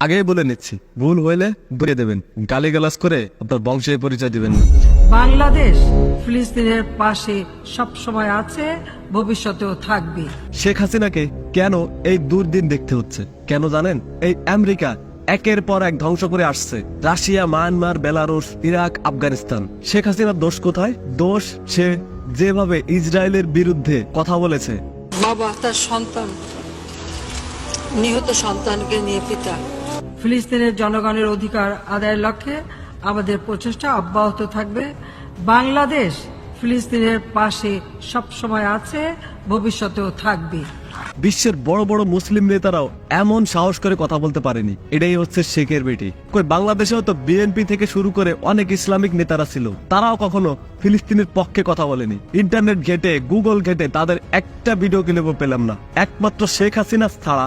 আগেই বলে নিচ্ছি ভুল হইলে ধরে দেবেন গালিগালাজ করে আপনার বংশের পরিচয় দিবেন। না বাংলাদেশ ফিলিস্তিনের পাশে সব সময় আছে ভবিষ্যতেও থাকবে। শেখ হাসিনাকে কেন এই দুর্দিন দেখতে হচ্ছে? কেন জানেন? এই আমেরিকা একের পর এক ধ্বংস করে আসছে। Russia Myanmar Belarus Iraq Afghanistan. Sheikh হাসিনার দোষ কোথায়? দোষ সে যেভাবে ইসরায়েলের বিরুদ্ধে কথা বলেছে। বাবা তার সন্তান। নিহত সন্তানকে নিয়ে পিতা। ফিলিস্তিনের জনগণের অধিকার আদায়ের লক্ষ্যে আমাদের প্রচেষ্টা অব্যাহত থাকবে। বাংলাদেশ ফিলিস্তিনের পাশে সব সময় আছে ভবিষ্যতেও থাকবে। বিশ্বের বড় বড় মুসলিম নেতারাও এমন সাহস করে কথা বলতে পারেনি। এটাই হচ্ছে শেখের বেটি। কই বাংলাদেশেও তো বিএনপি থেকে শুরু করে অনেক ইসলামিক নেতারা ছিল। তারাও কখনো ফিলিস্তিনের পক্ষে কথা বলেনি। ইন্টারনেট ঘেটে গুগল ঘেটে তাদের একটা ভিডিও ক্লিপও পেলাম না। একমাত্র শেখ হাসিনা ছাড়া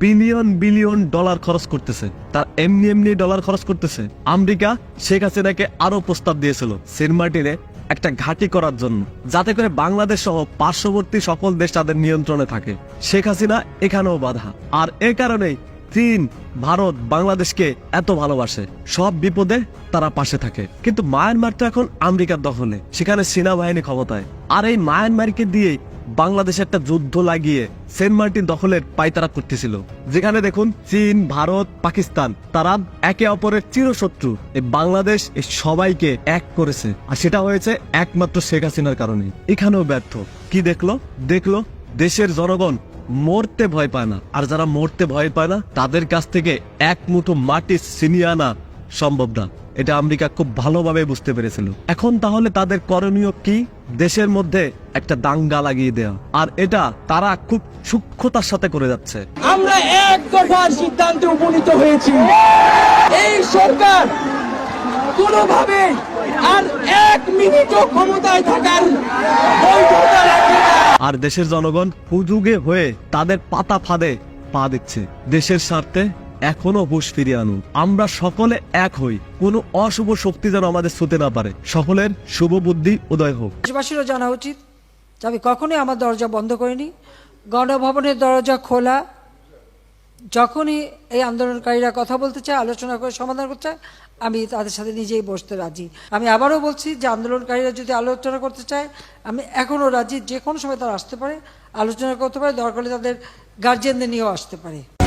বিলিয়ন বিলিয়ন ডলার খরচ করতেছে। তার এমনি এমনি ডলার খরচ করতেছে। আমেরিকা শেখ হাসিনাকে আরও প্রস্তাব দিয়েছিল সেন্ট মার্টিনে একটা ঘাঁটি করার জন্য, যাতে করে বাংলাদেশ সহ পার্শ্ববর্তী সকল দেশ তাদের নিয়ন্ত্রণে থাকে। শেখ হাসিনা এখানেও বাধা। আর এ কারণেই চীন, ভারত, বাংলাদেশকে এত ভালোবাসে। সব বিপদে তারা পাশে থাকে। কিন্তু মায়ানমার তো এখন আমেরিকার দখলে, সেখানে সেনাবাহিনী ক্ষমতায়। আর এই মায়ানমারকে দিয়ে বাংলাদেশ একটা যুদ্ধ লাগিয়ে সেন্ট মার্টিন দখলের পাইতারা করতেছিল। যেখানে দেখুন চীন, ভারত, পাকিস্তান, তারা একে অপরের চিরশত্রু। এই বাংলাদেশ এই সবাইকে এক করেছে। আর সেটা হয়েছে একমাত্র শেখ হাসিনার কারণে। এখানেও ব্যর্থ। কি দেখল? দেখল দেশের জনগণ মরতে ভয় পায় না। আর যারা মরতে ভয় পায় না, তাদের কাছ থেকে এক মুঠো মাটি ছিনিয়ে আনা সম্ভব না। এটা আমেরিকা খুব ভালোভাবে বুঝতে পেরেছিল। এখন তাহলে তাদের করণীয় কি? দেশের মধ্যে একটা দাঙ্গা লাগিয়ে দেওয়া আর এটা তারা খুব সূক্ষ্মতার সাথে করে যাচ্ছে। আমরা এক দফার সিদ্ধান্তে উপনীত হয়েছি। এই সরকার কোনোভাবে আর এক মিনিটও ক্ষমতায় থাকার বৈধতা রাখে না। আর দেশের জনগণ হুজুগে হয়ে তাদের পাতা ফাঁদে পা দিচ্ছে। দেশের স্বার্থে এখনও হুশ ফিরিয়ে আনুন। আমরা সকলে এক হই। কোনো অশুভ শক্তি যেন আমাদের ছুতে না পারে। সকলের শুভ বুদ্ধি, উদয় হোক। দেশবাসীরও জানা উচিত যে আমি কখনোই আমার দরজা বন্ধ করিনি। গণভবনের দরজা খোলা। যখনই এই আন্দোলনকারীরা কথা বলতে চায়, আলোচনা করে সমাধান করতে চায়, আমি তাদের সাথে নিজেই বসতে রাজি। আমি আবারও বলছি যে আন্দোলনকারীরা যদি আলোচনা করতে চায়, আমি এখনও রাজি। যে কোনো সময় তারা আসতে পারে, আলোচনা করতে পারে। দরকার হলে তাদের গার্জিয়ানদের নিয়েও আসতে পারে।